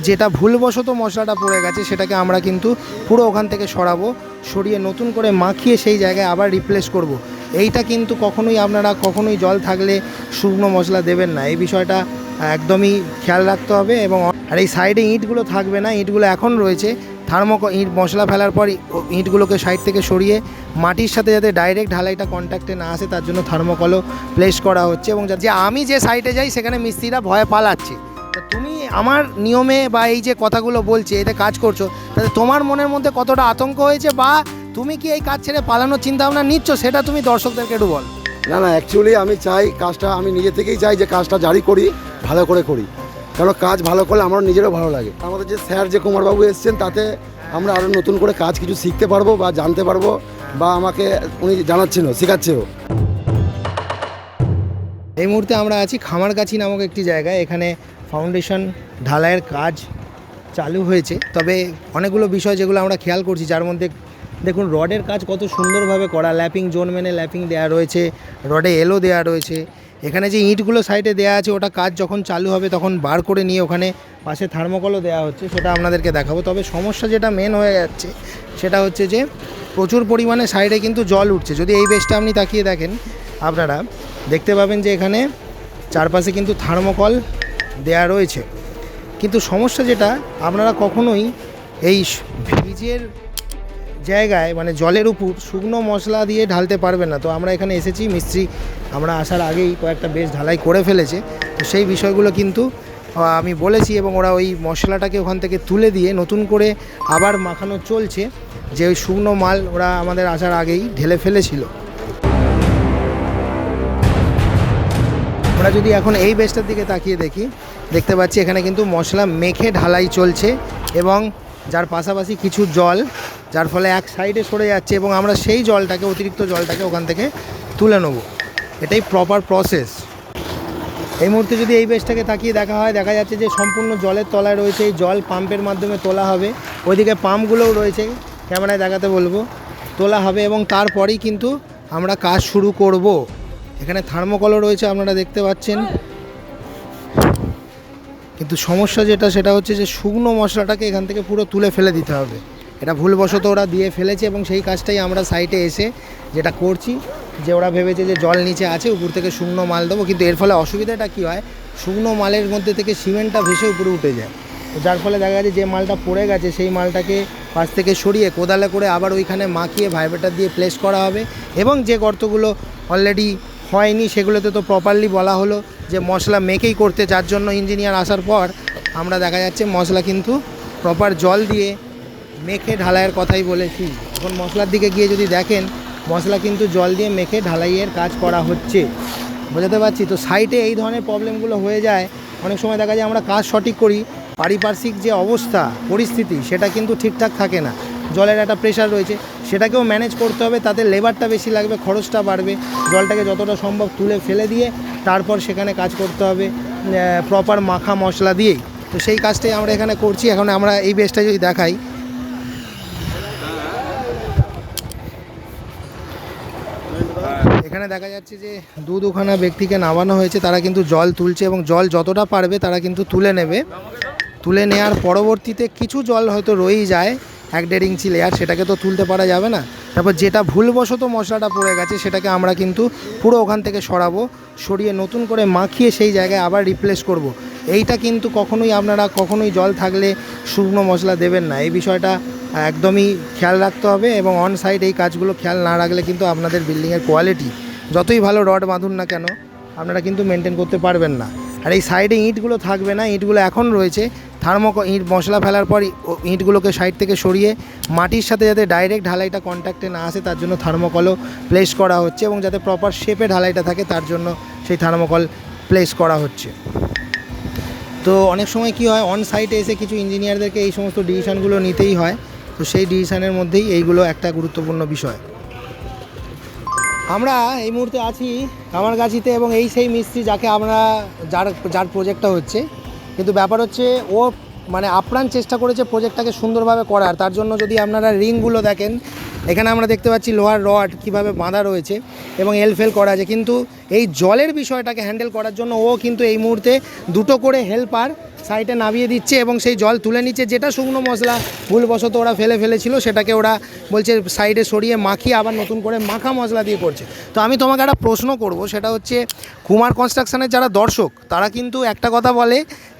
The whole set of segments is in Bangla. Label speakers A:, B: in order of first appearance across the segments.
A: যেটা ভুলবশত মশলাটা পড়ে গেছে, সেটাকে আমরা কিন্তু পুরো ওখান থেকে সরাবো, সরিয়ে নতুন করে মাখিয়ে সেই জায়গায় আবার রিপ্লেস করব। এইটা কিন্তু কখনোই আপনারা কখনোই জল থাকলে শুকনো মশলা দেবেন না। এই বিষয়টা একদমই খেয়াল রাখতে হবে এবং আর এই সাইডে ইঁটগুলো থাকবে না, ইঁটগুলো এখন রয়েছে। থার্মোক ইঁট, মশলা ফেলার পর ইঁটগুলোকে সাইড থেকে সরিয়ে মাটির সাথে যাতে ডাইরেক্ট ঢালাইটা কন্ট্যাক্টে না আসে, তার জন্য থার্মোকলও প্লেস করা হচ্ছে এবং যা- আমি যে সাইডে যাই, সেখানে মিস্ত্রিরা ভয়ে পালাচ্ছে। তুমি আমার নিয়মে বা এই যে কথাগুলো বলছে এতে কাজ করছ তাতে তোমার মনের মধ্যে কতটা আতঙ্ক হয়েছে বা তুমি কি এই কাজ ছেড়ে পালানোর চিন্তা ভাবনা নিচ্ছ সেটা তুমি দর্শকদেরকে একটু বল।
B: না না অ্যাকচুয়ালি আমি চাই কাজটা আমি নিজে থেকেই চাই যে কাজটা জারি করি ভালো করে করি। কারণ কাজ ভালো করলে আমার নিজেরও ভালো লাগে। আমাদের যে স্যার যে কুমারবাবু এসছেন তাতে আমরা আরও নতুন করে কাজ কিছু শিখতে পারব বা জানতে পারব বা আমাকে উনি জানাচ্ছেনও শেখাচ্ছেও
A: এই মুহূর্তে আমরা আছি খামারগাছি নামক একটি জায়গায়। এখানে ফাউন্ডেশন ঢালাইয়ের কাজ চালু হয়েছে। তবে অনেকগুলো বিষয় যেগুলো আমরা খেয়াল করছি, যার মধ্যে দেখুন, রডের কাজ কত সুন্দরভাবে করা, ল্যাপিং জোন মেনে ল্যাপিং দেওয়া রয়েছে, রডে এলো দেওয়া রয়েছে। এখানে যে ইঁটগুলো সাইডে দেওয়া আছে, ওটা কাজ যখন চালু হবে তখন বার করে নিয়ে ওখানে পাশে থার্মোকলও দেওয়া হচ্ছে, সেটা আপনাদেরকে দেখাবো। তবে সমস্যা যেটা মেন হয়ে যাচ্ছে, সেটা হচ্ছে যে প্রচুর পরিমাণে সাইডে কিন্তু জল উঠছে। যদি এই বেসটা আপনি তাকিয়ে দেখেন, আপনারা দেখতে পাবেন যে এখানে চারপাশে কিন্তু থার্মোকল দেয়া রয়েছে। কিন্তু সমস্যা যেটা, আপনারা কখনোই এই ভিজের জায়গায় মানে জলের উপর শুকনো মশলা দিয়ে ঢালতে পারবেন না। তো আমরা এখানে এসেছি, মিস্ত্রি আমরা আসার আগেই কয়েকটা বেশ ঢালাই করে ফেলেছে। তো সেই বিষয়গুলো কিন্তু আমি বলেছি এবং ওরা ওই মশলাটাকে ওখান থেকে তুলে দিয়ে নতুন করে আবার মাখানো চলছে। যে ওই শুকনো মাল ওরা আমাদের আসার আগেই ঢেলে ফেলেছিল। আমরা যদি এখন এই বেসটার দিকে তাকিয়ে দেখি, দেখতে পাচ্ছি এখানে কিন্তু মশলা মেখে ঢালাই চলছে এবং যার পাশাপাশি কিছু জল, যার ফলে এক সাইডে সরে যাচ্ছে এবং আমরা সেই জলটাকে, অতিরিক্ত জলটাকে ওখান থেকে তুলে নেব। এটাই প্রপার প্রসেস এই মুহূর্তে যদি এই বেসটাকে তাকিয়ে দেখা হয়, দেখা যাচ্ছে যে সম্পূর্ণ জলের তলায় রয়েছে, এই জল পাম্পের মাধ্যমে তোলা হবে। ওইদিকে পাম্পগুলোও রয়েছে, ক্যামেরায় দেখাতে বলব, তোলা হবে এবং তারপরেই কিন্তু আমরা কাজ শুরু করব। এখানে থার্মোকলও রয়েছে, আপনারা দেখতে পাচ্ছেন। কিন্তু সমস্যা যেটা, সেটা হচ্ছে যে শুকনো মশলাটাকে এখান থেকে পুরো তুলে ফেলে দিতে হবে। এটা ভুলবশত ওরা দিয়ে ফেলেছে এবং সেই কাজটাই আমরা সাইটে এসে যেটা করছি, যে ওরা ভেবেছে যে জল নিচে আছে, উপর থেকে শুকনো মাল দেবো। কিন্তু এর ফলে অসুবিধাটা কী হয়? শুকনো মালের মধ্যে থেকে সিমেন্টটা ভেসে উপরে উঠে যায়। তো যার ফলে দেখা যাচ্ছে যে মালটা পড়ে গেছে, সেই মালটাকে পাশ থেকে সরিয়ে কোদালে করে আবার ওইখানে মাখিয়ে ভাইব্রেটার দিয়ে প্লেস করা হবে। এবং যে গর্তগুলো অলরেডি হয়নি, সেগুলোতে তো প্রপারলি বলা হলো যে মশলা মেকেই করতে, যার জন্য ইঞ্জিনিয়ার আসার পর আমরা দেখা যাচ্ছে মশলা কিন্তু প্রপার জল দিয়ে মেখে ঢালাইয়ের কথাই বলেছি। এখন মশলার দিকে গিয়ে যদি দেখেন, মশলা কিন্তু জল দিয়ে মেখে ঢালাইয়ের কাজ করা হচ্ছে। বোঝাতে পারছি? তো সাইটে এই ধরনের প্রবলেমগুলো হয়ে যায়। অনেক সময় দেখা যায় আমরা কাজ সঠিক করি, পারিপার্শ্বিক যে অবস্থা, পরিস্থিতি, সেটা কিন্তু ঠিকঠাক থাকে না। জলের একটা প্রেশার রয়েছে। সেটাকেও ম্যানেজ করতে হবে, তাতে লেবারটা বেশি লাগবে, খরচটা বাড়বে, জলটাকে যতটা সম্ভব তুলে ফেলে দিয়ে তারপর সেখানে কাজ করতে হবে প্রপার মাখা মশলা দিয়েই। তো সেই কাজটাই আমরা এখানে করছি, এখন আমরা এই বেসটা যদি দেখাই। এখানে দেখা যাচ্ছে যে দু দুখানা ব্যক্তিকে নামানো হয়েছে, তারা কিন্তু জল তুলছে এবং জল যতটা পারবে তারা কিন্তু তুলে নেবে। তুলে নেওয়ার পরবর্তীতে কিছু জল হয়তো রয়েই যায় এক দেড় ইঞ্চি লেয়ার সেটাকে তো তুলতে পারা যাবে না। তারপর যেটা ভুলবশত মশলাটা পড়ে গেছে সেটাকে আমরা কিন্তু পুরো ওখান থেকে সরাবো, সরিয়ে নতুন করে মাখিয়ে সেই জায়গায় আবার রিপ্লেস করব। এইটা কিন্তু কখনোই আপনারা কখনোই জল থাকলে শুকনো মশলা দেবেন না। এই বিষয়টা একদমই খেয়াল রাখতে হবে এবং অন সাইড এই কাজগুলো খেয়াল না রাখলে কিন্তু আপনাদের বিল্ডিংয়ের কোয়ালিটি যতই ভালো রড বাঁধুন না কেন, আপনারা কিন্তু মেনটেন করতে পারবেন না। আর এই সাইডে ইঁটগুলো থাকবে না, ইঁটগুলো এখন রয়েছে। থার্মো ইঁট, মশলা ফেলার পর ইঁটগুলোকে সাইড থেকে সরিয়ে মাটির সাথে যাতে ডাইরেক্ট ঢালাইটা কন্ট্যাক্টে না আসে, তার জন্য থার্মোকলও প্লেস করা হচ্ছে এবং যাতে প্রপার শেপে ঢালাইটা থাকে, তার জন্য সেই থার্মোকল প্লেস করা হচ্ছে। তো অনেক সময় কি হয় অন সাইটে এসে কিছু ইঞ্জিনিয়ারদেরকে এই সমস্ত ডিসিশানগুলো নিতেই হয়। তো সেই ডিসিশানের মধ্যেই এইগুলো একটা গুরুত্বপূর্ণ বিষয়। আমরা এই মুহূর্তে আছি কামারগাছিতে এবং এই সেই মিস্ত্রি যাকে আমরা যার যার প্রজেক্টটা হচ্ছে। কিন্তু ব্যাপার হচ্ছে, ও মানে আপ্রাণ চেষ্টা করেছে প্রজেক্টটাকে সুন্দরভাবে করার। তার জন্য যদি আপনারা রিংগুলো দেখেন, এখানে আমরা দেখতে পাচ্ছি লোহার রড কীভাবে বাঁধা রয়েছে এবং এলফেল করা আছে। কিন্তু এই জলের বিষয়টাকে হ্যান্ডেল করার জন্য ও কিন্তু এই মুহূর্তে দুটো করে হেল্পার সাইডে নামিয়ে দিচ্ছে এবং সেই জল তুলে নিচ্ছে। যেটা শুকনো মশলা, ভুলবশত ওরা ফেলে ফেলেছিল, সেটাকে ওরা বলছে সাইডে সরিয়ে মাখিয়ে আবার নতুন করে মাখা মশলা দিয়ে করছে। তো আমি তোমাকে একটা প্রশ্ন করব, সেটা হচ্ছে কুমার কনস্ট্রাকশনের যারা দর্শক, তারা কিন্তু একটা কথা বলে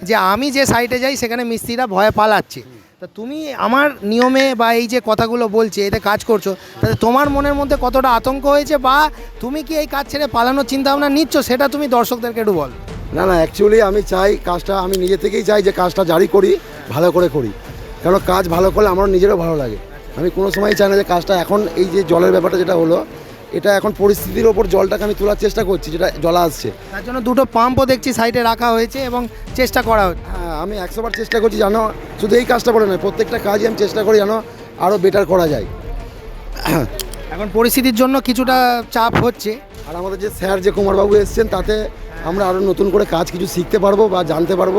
A: যে আমি যে সাইডে যাই, সেখানে মিস্ত্রিরা ভয়ে পালাচ্ছে। তা তুমি আমার নিয়মে বা এই যে কথাগুলো বলছে, এতে কাজ করছ তাতে তোমার মনের মধ্যে কতটা আতঙ্ক হয়েছে বা তুমি কি এই কাজ ছেড়ে পালানোর চিন্তা ভাবনা নিচ্ছ, সেটা তুমি দর্শকদেরকে একটু বল।
B: না না অ্যাকচুয়ালি আমি চাই কাজটা আমি নিজে থেকেই চাই যে কাজটা জারি করি ভালো করে করি। কারণ কাজ ভালো করলে আমার নিজেরও ভালো লাগে। আমি কোনো সময় চাই না যে কাজটা এখন এই যে জলের ব্যাপারটা যেটা হলো এটা এখন পরিস্থিতির ওপর জলটাকে আমি তোলার চেষ্টা করছি যেটা জল আসছে।
A: তার জন্য দুটো পাম্পও দেখছি সাইডে রাখা হয়েছে এবং চেষ্টা করা হচ্ছে।
B: হ্যাঁ আমি একশোবার চেষ্টা করছি জানো শুধু এই কাজটা বলে নয় প্রত্যেকটা কাজই আমি চেষ্টা করি যেন আরও বেটার করা যায়।
A: এখন পরিস্থিতির জন্য কিছুটা চাপ হচ্ছে।
B: আর আমাদের যে স্যার যে কুমারবাবু এসছেন তাতে আমরা আরও নতুন করে কাজ কিছু শিখতে পারব বা জানতে পারব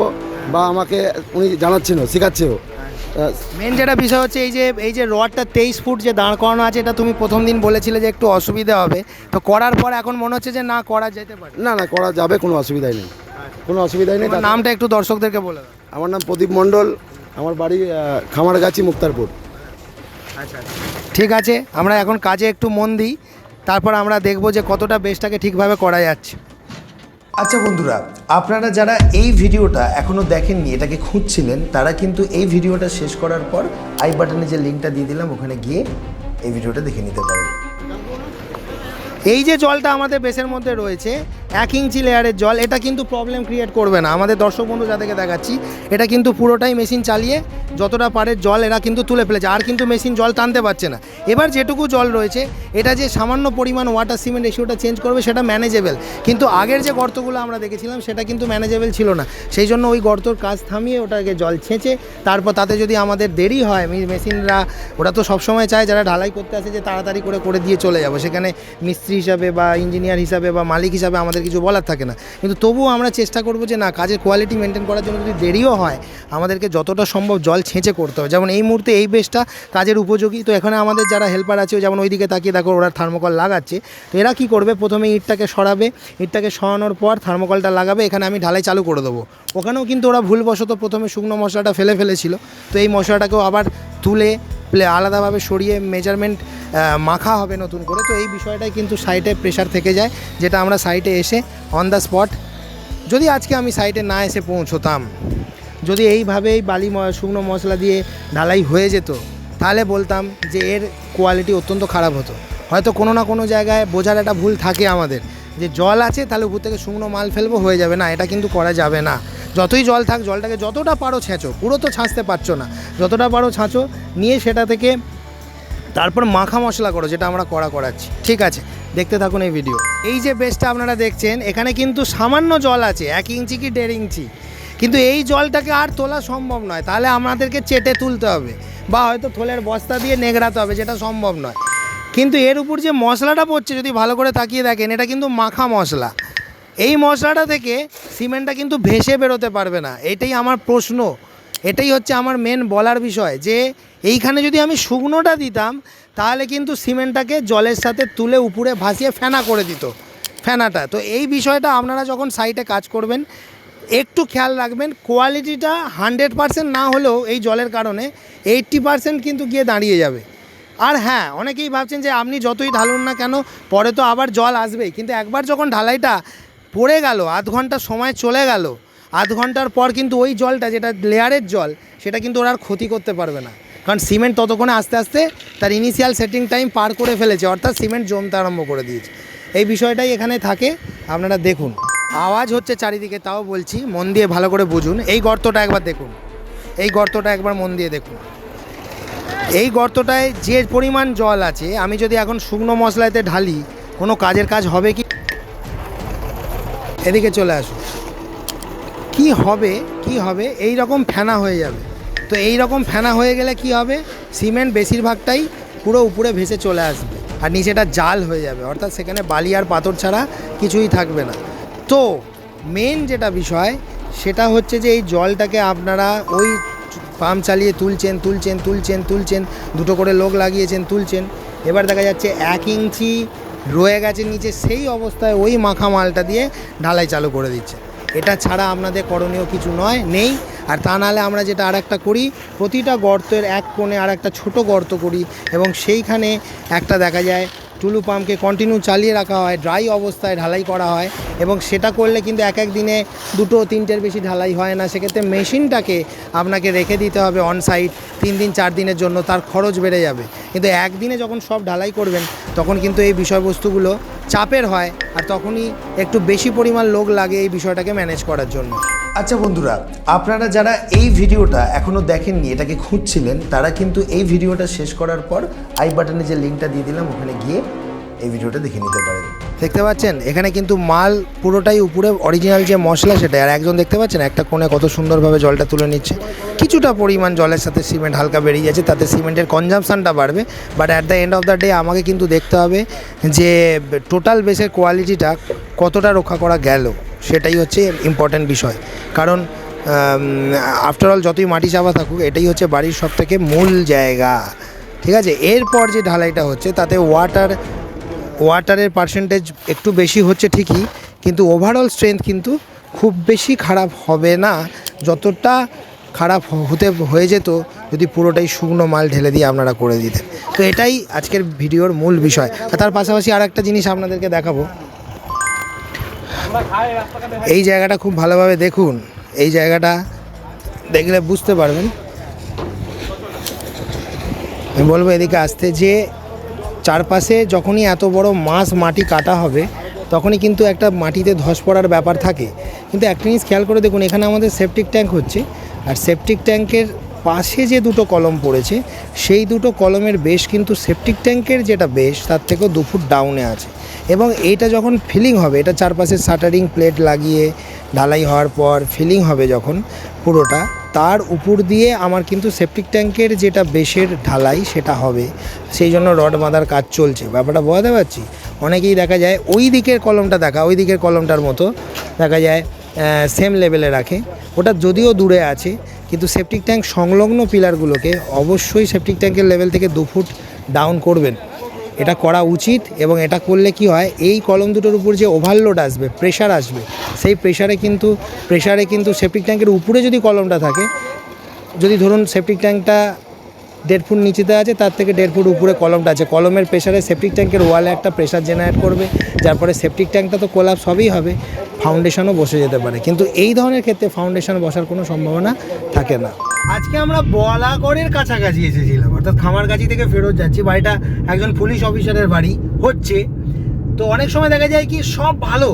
B: বা আমাকে উনি জানাচ্ছেনও শেখাচ্ছেও।
A: মেন যেটা বিষয় হচ্ছে এই যে এই যে রডটা তেইশ ফুট যে দাঁড় করানো আছে এটা তুমি প্রথম দিন বলেছিলে যে একটু অসুবিধা হবে। তো করার পর এখন মনে হচ্ছে যে না করা যেতে পারে।
B: না না করা যাবে কোনো অসুবিধাই নেই। কোনো অসুবিধাই নেই
A: নামটা একটু দর্শকদেরকে বলে
B: আমার নাম প্রদীপ মণ্ডল আমার বাড়ি খামারগাছি মুক্তারপুর।
A: আচ্ছা। ঠিক আছে আমরা এখন কাজে একটু মন দিই। তারপর আমরা দেখব যে কতটা বেসটাকে ঠিকভাবে করা যাচ্ছে।
C: আচ্ছা বন্ধুরা আপনারা যারা এই ভিডিওটা এখনও দেখেননি এটাকে খুঁজছিলেন তারা কিন্তু এই ভিডিওটা শেষ করার পর আই বাটনে যে লিঙ্কটা দিয়ে দিলাম ওখানে গিয়ে এই ভিডিওটা দেখে নিতে পারেন।
A: এই যে জলটা আমাদের বেসের মধ্যে রয়েছে এক ইঞ্চি লেয়ারের জল, এটা কিন্তু প্রবলেম ক্রিয়েট করবে না। আমাদের দর্শক বন্ধু যাদেরকে দেখাচ্ছি, এটা কিন্তু পুরোটাই মেশিন চালিয়ে যতটা পারে জল এরা কিন্তু তুলে ফেলেছে। আর কিন্তু মেশিন জল টানতে পারছে না। এবার যেটুকু জল রয়েছে, এটা যে সামান্য পরিমাণ ওয়াটার সিমেন্ট রেশিওটা চেঞ্জ করবে, সেটা ম্যানেজেবল কিন্তু আগের যে গর্তগুলো আমরা দেখেছিলাম, সেটা কিন্তু ম্যানেজেবল ছিল না। সেই জন্য ওই গর্তর কাজ থামিয়ে ওটাকে জল ছেঁচে, তারপর তাতে যদি আমাদের দেরি হয় মেশিনরা ওরা তো সবসময় চায় যারা ঢালাই করতে আসে যে তাড়াতাড়ি করে করে দিয়ে চলে যাব। সেখানে মিস্ত্রি হিসাবে বা ইঞ্জিনিয়ার হিসাবে বা মালিক হিসাবে আমাদের কিছু বলার থাকে না। কিন্তু তবুও আমরা চেষ্টা করব যে না, কাজের কোয়ালিটি মেনটেন করার জন্য যদি দেরিও হয়, আমাদেরকে যতটা সম্ভব জল ছেঁচে করতে হবে। যেমন এই মুহূর্তে এই বেসটা কাজের উপযোগী। তো এখানে আমাদের যারা হেল্পার আছে, যেমন ওইদিকে তাকিয়ে দেখো, ওরা থার্মোকল লাগাচ্ছে। তো এরা কি করবে? প্রথমে ইটটাকে সরাবে। ইটটাকে সরানোর পর থার্মোকলটা লাগাবে। এখানে আমি ঢালাই চালু করে দেবো। ওখানেও কিন্তু ওরা ভুলবশত প্রথমে শুকনো মশলাটা ফেলে ফেলেছিল। তো এই মশলাটাকেও আবার তুলে প্লে আলাদাভাবে সরিয়ে মেজারমেন্ট মাখা হবে নতুন করে। তো এই বিষয়টাই কিন্তু সাইটে প্রেশার থেকে যায়, যেটা আমরা সাইটে এসে অন দ্য স্পট যদি আজকে আমি সাইটে না এসে পৌঁছতাম, যদি এইভাবেই বালি শুকনো মশলা দিয়ে ঢালাই হয়ে যেত, তাহলে বলতাম যে এর কোয়ালিটি অত্যন্ত খারাপ হতো। হয়তো কোনো না কোনো জায়গায় বোঝার একটা ভুল থাকে আমাদের, যে জল আছে তাহলে উপর থেকে শুকনো মাল ফেলব, হয়ে যাবে না, এটা কিন্তু করা যাবে না। যতই জল থাক, জলটাকে যতটা পারো ছেঁচো, পুরো তো ছাঁচতে পারছ না। যতটা পারো ছাঁচো, নিয়ে সেটা থেকে তারপর মাখা মশলা করো, যেটা আমরা করা করাচ্ছি। ঠিক আছে, দেখতে থাকুন এই ভিডিও এই যে বেসটা আপনারা দেখছেন, এখানে কিন্তু সামান্য জল আছে, এক ইঞ্চি কি দেড় ইঞ্চি। কিন্তু এই জলটাকে আর তোলা সম্ভব নয়, তাহলে আমাদেরকে চেটে তুলতে হবে, বা হয়তো থলের বস্তা দিয়ে নেগড়াতে হবে, যেটা সম্ভব নয়। কিন্তু এর উপর যে মশলাটা পড়ছে, যদি ভালো করে তাকিয়ে দেখেন, এটা কিন্তু মাখা মশলা। এই মশলাটা থেকে সিমেন্টটা কিন্তু ভেসে বেরোতে পারবে না। এটাই আমার প্রশ্ন। এটাই হচ্ছে আমার মেন বলার বিষয় যে, এইখানে যদি আমি শুকনোটা দিতাম, তাহলে কিন্তু সিমেন্টটাকে জলের সাথে তুলে উপরে ভাসিয়ে ফেনা করে দিত, ফেনাটা। তো এই বিষয়টা আপনারা যখন সাইটে কাজ করবেন, একটু খেয়াল রাখবেন কোয়ালিটিটা হান্ড্রেড পারসেন্ট না হলেও এই জলের কারণে এইট্টি পারসেন্ট কিন্তু গিয়ে দাঁড়িয়ে যাবে। আর হ্যাঁ অনেকেই ভাবছেন যে, আপনি যতই ঢালুন না কেন, পরে তো আবার জল আসবেই। কিন্তু একবার যখন ঢালাইটা পড়ে গেল, আধ ঘণ্টা সময় চলে গেল। আধ ঘণ্টার পর কিন্তু ওই জলটা যেটা লেয়ারের জল, সেটা কিন্তু ওরা আর ক্ষতি করতে পারবে না। কারণ সিমেন্ট ততক্ষণে আস্তে আস্তে তার ইনিশিয়াল সেটিং টাইম পার করে ফেলেছে, অর্থাৎ সিমেন্ট জমতে আরম্ভ করে দিয়েছে। এই বিষয়টাই এখানে থাকে, আপনারা দেখুন। আওয়াজ হচ্ছে চারিদিকে, তাও বলছি, মন দিয়ে ভালো করে বুঝুন। এই গর্তটা একবার দেখুন। এই গর্তটা একবার মন দিয়ে দেখুন। এই গর্তটায় যে পরিমাণ জল আছে, আমি যদি এখন শুকনো মশলাতে ঢালি, কোনো কাজের কাজ হবে কি এদিকে চলে আসুন কি হবে কি হবে? এই রকম ফেনা হয়ে যাবে। তো এই রকম ফেনা হয়ে গেলে কি হবে? সিমেন্ট বেশিরভাগটাই পুরো উপরে ভেসে চলে আসবে আর নিচেটা জাল হয়ে যাবে। অর্থাৎ সেখানে বালি আর পাথর ছাড়া কিছুই থাকবে না। তো মেন যেটা বিষয়, সেটা হচ্ছে যে এই জলটাকে আপনারা ওই পাম্প চালিয়ে তুলছেন তুলছেন তুলছেন তুলছেন, দুটো করে লোক লাগিয়েছেন, তুলছেন। এবার দেখা যাচ্ছে এক ইঞ্চি রয়ে গেছে নিচে, সেই অবস্থায় ওই মাখা মালটা দিয়ে ঢালাই চালু করে দিচ্ছে। এটা ছাড়া আপনাদের করণীয় কিছু নয়, নেই। আর তা নাহলে আমরা যেটা আর একটা করি, প্রতিটা গর্তের এক কোণে আর একটা ছোটো গর্ত করি এবং সেইখানে একটা দেখা যায় টুলু পাম্পকে কন্টিনিউ চালিয়ে রাখা হয় ড্রাই অবস্থায় ঢালাই করা হয় এবং সেটা করলে কিন্তু এক এক দিনে দুটো তিনটের বেশি ঢালাই হয় না। সেক্ষেত্রে মেশিনটাকে আপনাকে রেখে দিতে হবে অন সাইট তিন দিন, চার দিনের জন্য, তার খরচ বেড়ে যাবে। কিন্তু একদিনে যখন সব ঢালাই করবেন, তখন কিন্তু এই বিষয়বস্তুগুলো চাপের হয় আর তখনই একটু বেশি পরিমাণ লোক লাগে এই বিষয়টাকে ম্যানেজ করার জন্য।
C: আচ্ছা বন্ধুরা, আপনারা যারা এই ভিডিওটা এখনও দেখেননি, এটাকে খুঁজছিলেন, তারা কিন্তু এই ভিডিওটা শেষ করার পর আই বাটনে যে লিঙ্কটা দিয়ে দিলাম, ওখানে গিয়ে এই ভিডিওটা দেখে নিতে পারেন।
A: দেখতে পাচ্ছেন? এখানে কিন্তু মাল পুরোটাই উপরে অরিজিনাল যে মশলা সেটা, আর একজন দেখতে পাচ্ছেন, একটা কোণে কত সুন্দরভাবে জলটা তুলে নিচ্ছে। কিছুটা পরিমাণ জলের সাথে সিমেন্ট হালকা বেরিয়ে যাচ্ছে, তাতে সিমেন্টের কনজামশানটা বাড়বে। But at the end of the day আমাকে কিন্তু দেখতে হবে যে টোটাল বেসের কোয়ালিটিটা কতটা রক্ষা করা গেল। সেটাই হচ্ছে ইম্পর্ট্যান্ট বিষয়। কারণ আফটার অল যতই মাটি চাপা থাকুক, এটাই হচ্ছে বাড়ির সব থেকে মূল জায়গা। ঠিক আছে? এরপর যে ঢালাইটা হচ্ছে, তাতে ওয়াটার ওয়াটারের পার্সেন্টেজ একটু বেশি হচ্ছে ঠিকই, কিন্তু ওভারঅল স্ট্রেংথ কিন্তু খুব বেশি খারাপ হবে না। যতটা খারাপ হতে, হয়ে যেত, যদি পুরোটাই শুকনো মাল ঢেলে দিয়ে আপনারা করে দিতেন। তো এটাই আজকের ভিডিওর মূল বিষয়। তার পাশাপাশি আর একটা জিনিস আপনাদেরকে দেখাবো। এই জায়গাটা খুব ভালোভাবে দেখুন। এই জায়গাটা দেখলে বুঝতে পারবেন। আমি বলব এদিকে আসতে যে চারপাশে যখনই এত বড় মাছ মাটি কাটা হবে, তখনই কিন্তু একটা মাটিতে ধস পড়ার ব্যাপার থাকে। কিন্তু একটা জিনিস খেয়াল করে দেখুন, এখানে আমাদের সেপটিক ট্যাঙ্ক হচ্ছে। আর সেপটিক ট্যাঙ্কের পাশে যে দুটো কলম পড়েছে, সেই দুটো কলমের বেশ কিন্তু সেপটিক ট্যাঙ্কের যেটা বেশ, তার থেকেও দু ফুট ডাউনে আছে। এবং এইটা যখন ফিলিং হবে, এটা চারপাশে শাটারিং প্লেট লাগিয়ে ঢালাই হওয়ার পর ফিলিং হবে যখন পুরোটা, তার উপর দিয়ে আমার কিন্তু সেপটিক ট্যাঙ্কের যেটা বেশের ঢালাই, সেটা হবে। সেই জন্য রড বাঁধার কাজ চলছে। ব্যাপারটা বোঝাতে পারছি? অনেকেই দেখা যায় ওই দিকের কলমটা দেখা, ওই দিকের কলমটার মতো দেখা যায় সেম লেভেলে রাখে। ওটা যদিও দূরে আছে কিন্তু সেপটিক ট্যাঙ্ক সংলগ্ন পিলারগুলোকে অবশ্যই সেপটিক ট্যাঙ্কের লেভেল থেকে দু ফুট ডাউন করবেন। এটা করা উচিত এবং এটা করলে কি হয়, এই কলম দুটোর উপর যে ওভারলোড আসবে প্রেশার আসবে, সেই প্রেশারে কিন্তু প্রেশারে কিন্তু সেপটিক ট্যাঙ্কের উপরে যদি কলমটা থাকে, যদি ধরুন সেপটিক ট্যাঙ্কটা দেড় ফুট নিচেতে আছে, তার থেকে দেড় ফুট উপরে কলমটা আছে। কলমের প্রেশারে সেপটিক ট্যাঙ্কের ওয়ালে একটা প্রেশার জেনারেট করবে, যার পরে সেপটিক ট্যাঙ্কটা তো কোলাপস হবেই হবে ফাউন্ডেশনও বসে যেতে পারে। কিন্তু এই ধরনের ক্ষেত্রে ফাউন্ডেশন বসার কোনো সম্ভাবনা থাকে না। আজকে আমরা বলাগড়ের কাছাকাছি এসেছিলাম, অর্থাৎ খামারগাছি থেকে ফেরত যাচ্ছি, বাড়িটা একজন পুলিশ অফিসারের বাড়ি, হচ্ছে। তো অনেক সময় দেখা যায় কি, সব ভালো।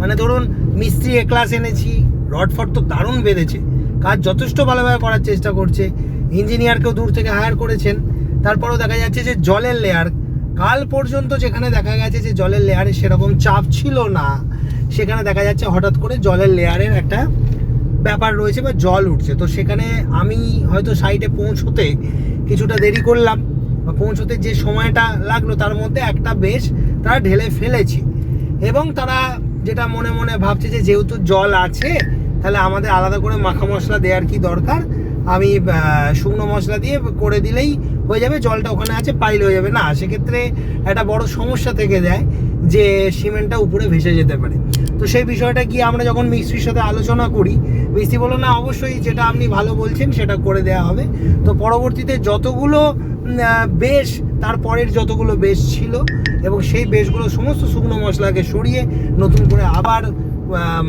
A: মানে ধরুন, মিস্ত্রি এ ক্লাস এনেছি রড ফড তো দারুণ বেঁধেছে, কাজ যথেষ্ট ভালোভাবে করার চেষ্টা করছে ইঞ্জিনিয়ারকেও দূর থেকে হায়ার করেছেন। তারপরেও দেখা যাচ্ছে যে জলের লেয়ার কাল পর্যন্ত যেখানে দেখা গেছে যে জলের লেয়ারে সেরকম চাপ ছিল না, সেখানে দেখা যাচ্ছে হঠাৎ করে জলের লেয়ারের একটা ব্যাপার রয়েছে বা জল উঠছে। তো সেখানে আমি হয়তো সাইডে পৌঁছতে কিছুটা দেরি করলাম বা পৌঁছতে যে সময়টা লাগল তার মধ্যে একটা বেশ তারা ঢেলে ফেলেছে। এবং তারা যেটা মনে মনে ভাবছে যে যেহেতু জল আছে, তাহলে আমাদের আলাদা করে মাখা মশলা দেওয়ার কি দরকার? আমি শুকনো মশলা দিয়ে করে দিলেই হয়ে যাবে, জলটা ওখানে আছে, পাইল হয়ে যাবে। না, সেক্ষেত্রে একটা বড় সমস্যা থেকে যায় যে সিমেন্টটা উপরে ভেসে যেতে পারে। তো সেই বিষয়টা গিয়ে আমরা যখন মিস্ত্রির সাথে আলোচনা করি, মিস্ত্রি বলল না, অবশ্যই যেটা আপনি ভালো বলছেন, সেটা করে দেওয়া হবে। তো পরবর্তীতে যতগুলো বেশ তারপরের যতগুলো বেশ ছিল এবং সেই বেশগুলো সমস্ত শুকনো মশলাকে সরিয়ে নতুন করে আবার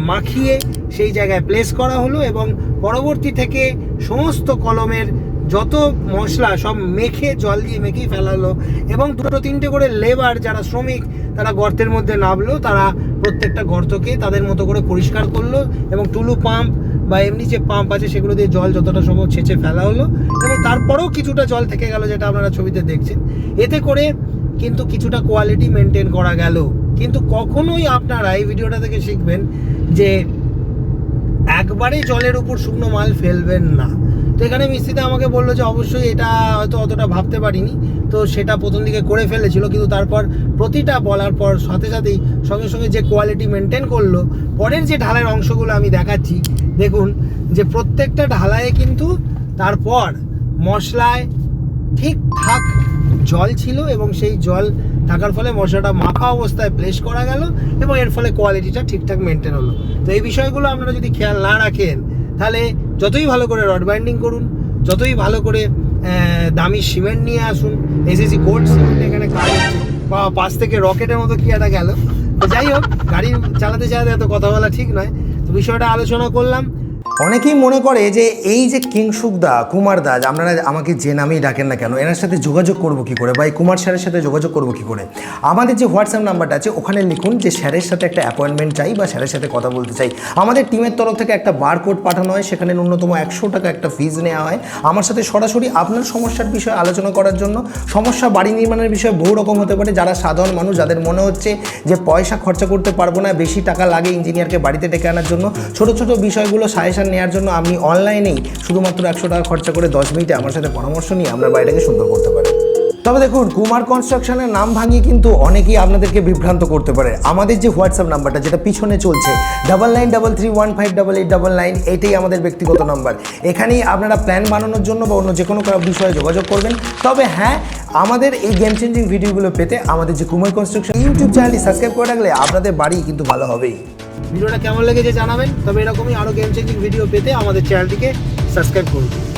A: মাখিয়ে সেই জায়গায় প্লেস করা হলো এবং পরবর্তী থেকে সমস্ত কলমের যত মশলা সব মেখে, জল দিয়ে মেখেই ফেলালো এবং দুটো তিনটে করে লেবার যারা শ্রমিক, তারা গর্তের মধ্যে নামলো, তারা প্রত্যেকটা গর্তকে তাদের মতো করে পরিষ্কার করল এবং টুলু পাম্প বা এমনি যে পাম্প আছে সেগুলো দিয়ে জল যতটা সম্ভব ছেঁচে ফেলা হলো এবং তারপরেও কিছুটা জল থেকে গেল, যেটা আপনারা ছবিতে দেখছেন। এতে করে কিন্তু কিছুটা কোয়ালিটি মেনটেন করা গেল। কিন্তু কখনোই আপনারা এই ভিডিওটা থেকে শিখবেন যে একবারে জলের উপর শুকনো মাল ফেলবেন না। তো এখানে মিস্ত্রিতে আমাকে বলল যে অবশ্যই এটা হয়তো অতটা ভাবতে পারিনি। তো সেটা প্রথম দিকে করে ফেলেছিল, কিন্তু তারপর প্রতিটা বলার পর সাথে সাথেই সঙ্গে সঙ্গে যে কোয়ালিটি মেনটেন করল, পরের যে ঢালের অংশগুলো আমি দেখাচ্ছি, দেখুন যে প্রত্যেকটা ঢালায়ে কিন্তু তারপর মশলায় ঠিকঠাক জল ছিল এবং সেই জল থাকার ফলে মশলাটা মাখা অবস্থায় প্লেস করা গেল এবং এর ফলে কোয়ালিটিটা ঠিকঠাক মেনটেন হলো। তো এই বিষয়গুলো আপনারা যদি খেয়াল না রাখেন, তাহলে
D: যতই ভালো করে রড বাইন্ডিং করুন, যতই ভালো করে দামি সিমেন্ট নিয়ে আসুন এসএসি গোল্ড সিমেন্ট এখানে বা পাশ থেকে রকেটের মতো কি একটা গেল। তো যাই হোক, গাড়ি চালাতে চালাতে এত কথা বলা ঠিক নয়। তো বিষয়টা আলোচনা করলাম।
A: অনেকেই মনে করে যে এই যে কিংসুকদা কুমার দাস আপনারা আমাকে যে নামেই ডাকেন না কেন, এনার সাথে যোগাযোগ করব কি করে? বা এই কুমার স্যারের সাথে যোগাযোগ করব কি করে? আমাদের যে হোয়াটসঅ্যাপ নাম্বারটা আছে, ওখানে লিখুন যে স্যারের সাথে একটা অ্যাপয়েন্টমেন্ট চাই বা স্যারের সাথে কথা বলতে চাই। আমাদের টিমের তরফ থেকে একটা বারকোড পাঠানো হয়, সেখানে ন্যূনতম একশো টাকা একটা ফিজ নেওয়া হয়। আমার সাথে সরাসরি আপনার সমস্যার বিষয়ে আলোচনা করার জন্য, সমস্যা বাড়ি নির্মাণের বিষয়ে বহু রকম হতে পারে, যারা সাধারণ মানুষ, যাদের মনে হচ্ছে যে পয়সা খরচা করতে পারব না, বেশি টাকা লাগে ইঞ্জিনিয়ারকে বাড়িতে ডেকে আনার জন্য। ছোটো ছোটো বিষয়গুলো সাজেশন নেওয়ার জন্য আপনি অনলাইনেই শুধুমাত্র একশো টাকা খরচা করে দশ মিনিটে আমার সাথে পরামর্শ নিয়ে আপনার বাড়িটাকে সুন্দর করতে পারেন তবে দেখুন কুমার কনস্ট্রাকশনের নাম ভাঙিয়ে কিন্তু অনেকেই আপনাদেরকে বিভ্রান্ত করতে পারে। আমাদের যে হোয়াটসঅ্যাপ নাম্বারটা, যেটা পিছনে চলছে double nine double three one five double eight double nine এটাই আমাদের ব্যক্তিগত নাম্বার। এখানেই আপনারা প্ল্যান বানানোর জন্য বা অন্য যে কোনো বিষয়ে যোগাযোগ করবেন। তবে হ্যাঁ আমাদের এই গেম চেঞ্জিং ভিডিওগুলো পেতে আমাদের যে কুমার কনস্ট্রাকশন ইউটিউব চ্যানেলটি সাবস্ক্রাইব করে রাখলে আপনাদের বাড়ি কিন্তু ভালো হবেই।
D: ভিডিওটা কেমন লেগেছে জানাবেন। তবে এরকমই আরও গেম চেঞ্জিং ভিডিও পেতে আমাদের চ্যানেলটিকে সাবস্ক্রাইব করুন।